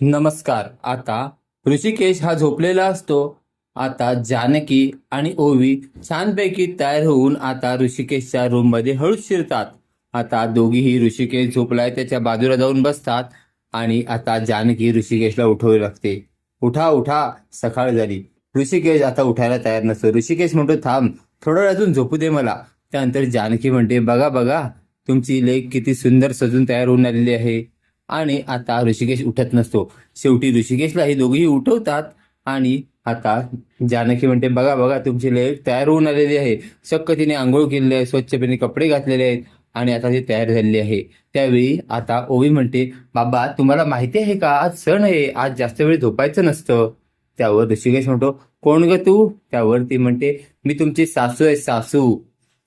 नमस्कार. आता ऋषिकेश हा झोपलेला असतो. आता जानकी आणि ओवी छानपैकी तयार होऊन आता ऋषिकेशच्या रूममध्ये हळूच शिरतात. आता दोघीही ऋषिकेश झोपलाय त्याच्या बाजूला जाऊन बसतात आणि आता जानकी ऋषिकेशला उठवू लागते. उठा उठा सकाळ झाली. ऋषिकेश आता उठायला तयार नसतो. ऋषिकेश म्हणतो थांब थोडं वेळ अजून झोपू दे मला. त्यानंतर जानकी म्हणते बघा बघा तुमची लेक किती सुंदर सजून तयार होऊन आलेली आहे. आणि आता ऋषिकेश उठत नसतो. शेवटी ऋषिकेशला हे दोघेही उठवतात आणि आता जानकी म्हणते बघा बघा तुमची लेक तयार होऊन आलेली आहे. चक्क तिने आंघोळ केलेली आहे स्वच्छपणे कपडे घातलेले आहेत आणि आता ती तयार झालेली आहे. त्यावेळी आता ओवी म्हणते बाबा तुम्हाला माहिती आहे का? आज सण आहे. आज जास्त वेळ झोपायचं नसतं. त्यावर ऋषिकेश म्हणतो कोण ग तू? त्यावर ती म्हणते मी तुमची सासू आहे सासू.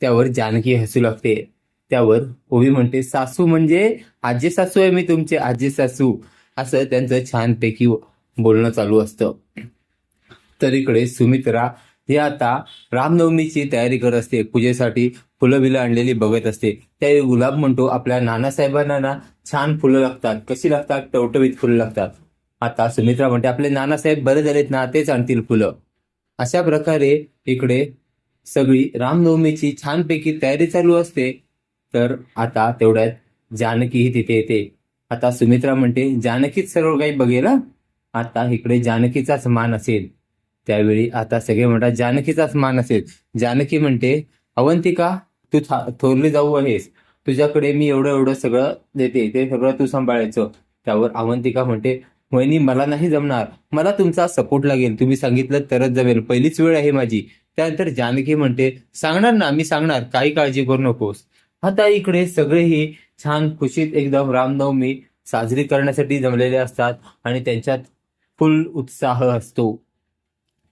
त्यावर जानकी हसू लागते. त्यावर ओवी म्हणते सासू म्हणजे आजी सासू आहे मी तुमचे आजी सासू. असं त्यांचं छानपैकी बोलणं चालू असतं. तर इकडे सुमित्रा हे आता रामनवमीची तयारी करत असते. पूजेसाठी फुलं बिलं आणलेली बघत असते. त्यावेळी गुलाब म्हणतो आपल्या नानासाहेबांना ना छान फुलं लागतात. कशी लागतात? टवटवीत फुलं लागतात. आता सुमित्रा म्हणते आपले नानासाहेब बरे झालेत ना तेच आणतील फुलं. अशा प्रकारे इकडे सगळी रामनवमीची छानपैकी तयारी चालू असते. तर आता तेवढ्यात जानकीही तिथे येते. आता सुमित्रा म्हणते जानकीच सर्व काही बघेल आता इकडे जानकीचाच मान असेल. त्यावेळी आता सगळे म्हणतात जानकीचाच मान असेल. जानकी म्हणते अवंतिका तू थोरली जाऊ आहेस. तुझ्याकडे मी एवढं एवढं सगळं देते. ते सगळं तू सांभाळायचं. त्यावर अवंतिका म्हणते वहिनी मला नाही जमणार. मला तुमचा सपोर्ट लागेल. तुम्ही सांगितलं तरच जमेल. पहिलीच वेळ आहे माझी. त्यानंतर जानकी म्हणते सांगणार ना मी सांगणार. काही काळजी करू नकोस. आता इकडे सगळेही छान खुशीत एकदम रामनवमी साजरी करण्यासाठी जमलेले असतात आणि त्यांच्यात फुल उत्साह असतो.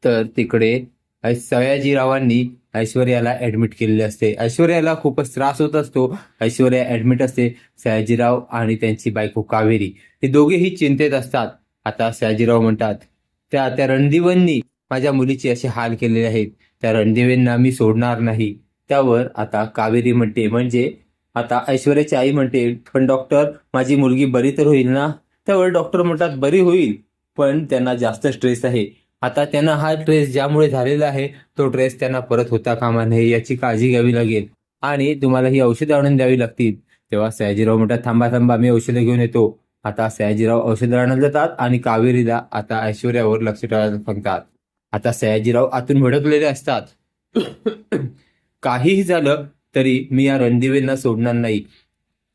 तर तिकडे सयाजीरावांनी ऐश्वर्याला ऍडमिट केलेले असते. ऐश्वर्याला खूपच त्रास होत असतो. ऐश्वर्या ऍडमिट असते सयाजीराव आणि त्यांची बायको कावेरी. हे दोघेही चिंतेत असतात. आता सयाजीराव म्हणतात त्या त्या रणदिवांनी माझ्या मुलीचे असे हाल केलेले आहेत. त्या रणदिवेंना मी सोडणार नाही. त्यावर आता कावेरी म्हणते. म्हणजे आता ऐश्वर्याची आई म्हणते पण डॉक्टर माझी मुलगी बरी तर होईल ना? त्यावर डॉक्टर म्हणतात बरी होईल पण त्यांना जास्त स्ट्रेस आहे. आता त्यांना हा ट्रेस ज्यामुळे झालेला आहे तो ट्रेस त्यांना परत होता कामा नये याची काळजी घ्यावी लागेल. आणि तुम्हाला ही औषधं आणून द्यावी लागतील. तेव्हा सयाजीराव म्हणतात थांबा थांबा मी औषधं घेऊन येतो. आता सयाजीराव औषधं आणायला जातात आणि कावेरीला आता ऐश्वर्यावर लक्ष ठेवायला सांगतात. आता सयाजीराव आतून भडकलेले असतात. काहीही झालं तरी मी या रणदिवेंना सोडणार नाही.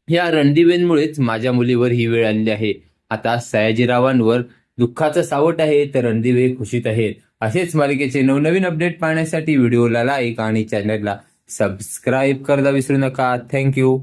या रणदिवेंमुळेच माझ्या मुलीवर ही वेळ आणली आहे. आता सयाजीरावांवर दुःखाचं सावट आहे तर रणदिवे खुशीत आहेत. असेच मालिकेचे नवनवीन अपडेट पाहण्यासाठी व्हिडिओला लाईक आणि चॅनलला सबस्क्राईब करायला विसरू नका. थँक्यू